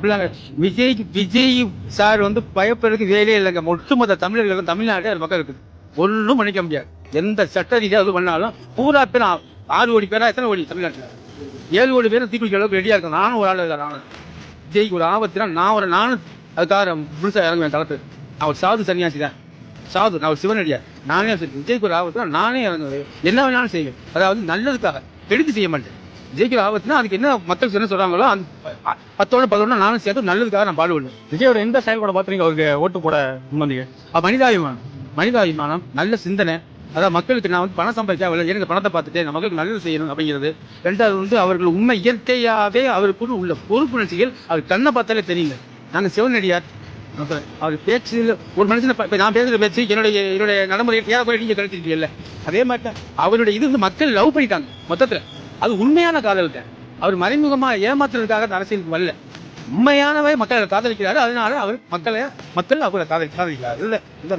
அப்படிலாம் விஜய் விஜய் சார் வந்து பயப்படுறதுக்கு வேலையே இல்லைங்க. ஒட்டுமொத்த தமிழர்கள் தமிழ்நாட்டில் அது மக்கள் இருக்குது ஒன்றும் பண்ணிக்க முடியாது. எந்த சட்ட ரீதியாக அது பண்ணாலும் பூரா பேர் ஆறு கோடி பேரா எத்தனை கோடி தமிழ்நாட்டில்? ஏழு கோடி பேரும் தீக்குளிக்க அளவுக்கு ரெடியாக இருக்கும் நானும் ஒரு ஆள் இல்லை நானும். விஜய்க்கு ஒரு ஆபத்துனா நான் ஒரு நானும் அதுக்காக முழுசாக இறங்குவேன் தளத்து அவர் சாது சன்னியாசி தான். சாது நான் ஒரு சிவனடியார் நானே சரி விஜய்க்கு ஒரு ஆபத்துனா நானே இறங்குவேன். என்ன வேணாலும் செய்வேன். அதாவது நல்லதுக்காக. எடுத்து செய்ய மாட்டேன். ஜெயிக்கிற ஆபத்துனா அதுக்கு என்ன மக்கள் என்ன சொல்கிறாங்களோ அந்த பத்தோட பதினொன்று நானும் சேர்த்து நல்லதுக்காக நான் பாடுபடுவேன். விஜயோட எந்த செயல்பாட பாத்துறீங்க அவருக்கு ஓட்டு போட முன்வந்தீங்க. மனிதாபிமானம். மனிதாபிமானம் நல்ல சிந்தனை. அதாவது மக்களுக்கு நான் வந்து பணம் சம்பாதிச்சா எனக்கு பணத்தை பார்த்துட்டு நான் மக்களுக்கு நல்லது செய்யணும் அப்படிங்கிறது. ரெண்டாவது வந்து அவர்கள் உண்மை இயற்கையாகவே அவருக்குன்னு உள்ள பொறுப்புணர்ச்சிகள் அவர் கண்ணை பார்த்தாலே தெரியல. நாங்கள் சிவனடியார். அவர் பேச்சு ஒரு மனுஷனை இப்ப நான் பேசுகிற பேச்சு என்னுடைய என்னுடைய நடைமுறை ஏன் கூட நீங்கள் கழிச்சிருக்கீங்கல்ல அதே மாதிரி அவருடைய இது வந்து மக்கள் லவ் பண்ணிட்டாங்க மொத்தத்தில். அது உண்மையான காதல் தான். அவர் மறைமுகமாக ஏமாத்துறதுக்காக அந்த அரசியலுக்கு வரல. உண்மையானவை மக்களை காதலிக்கிறாரு. அதனால அவர் மக்களை மக்கள் அவரை காதலி காதலிக்கிறார் இல்லை இந்த